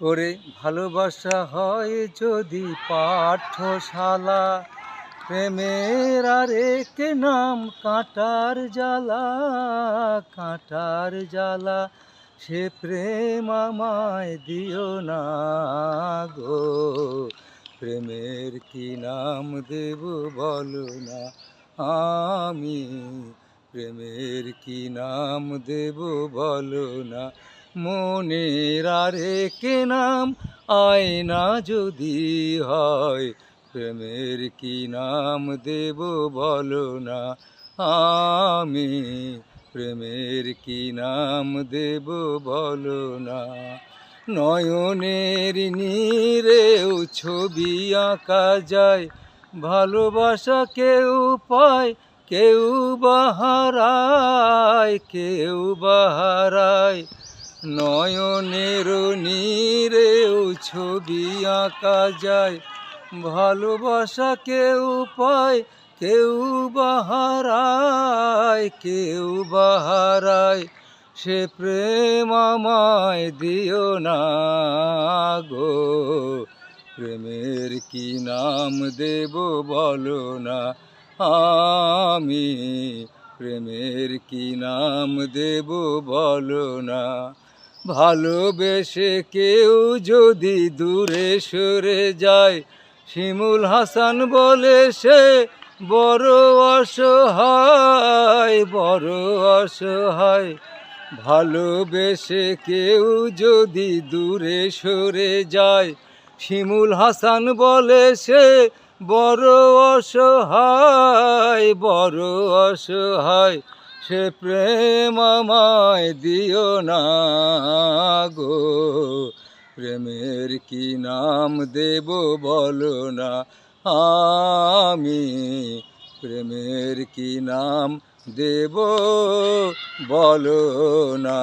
ওরে ভালোবাসা হয় যদি পাঠশালা, প্রেমের আরেক নাম কাঁটার জ্বালা কাঁটার জ্বালা, সে প্রেম আমায় দিও না গো। প্রেমের কি নাম দেব বলো না আমি, প্রেমের কি নাম দেব বলো না মনের আরেক নাম? আয়না যদি হয়, প্রেমের কি নাম দেব বলো না? আমি প্রেমের কি নাম দেব বলো না? নয়নের নীরেও ছবি আঁকা যায়, ভালোবাসা কেউ পায়, কেউ বাহারায় কেউ বাহারায় নয়নের নীরেও ছবি আঁকা যায়। ভালোবাসা কেউ পায়, কেউ বাহারায় কেউ বাহারায় সে প্রেম আমায় দিও না গো। প্রেমের কি নাম দেব বলো না আমি। প্রেমের কি নাম দেব বলো না ভালোবেসে কেউ যদি দূরে সরে যায়, শিমুল হাসান বলে সে বড় অসহায় বড় অসহায়। ভালোবেসে কেউ যদি দূরে সরে যায়, শিমুল হাসান বলে সে বড় অসহায় বড় অসহায়। সে প্রেম আমায় দিও না গো। প্রেমের কি নাম দেব বলো না আমি। প্রেমের কি নাম দেব বলো না।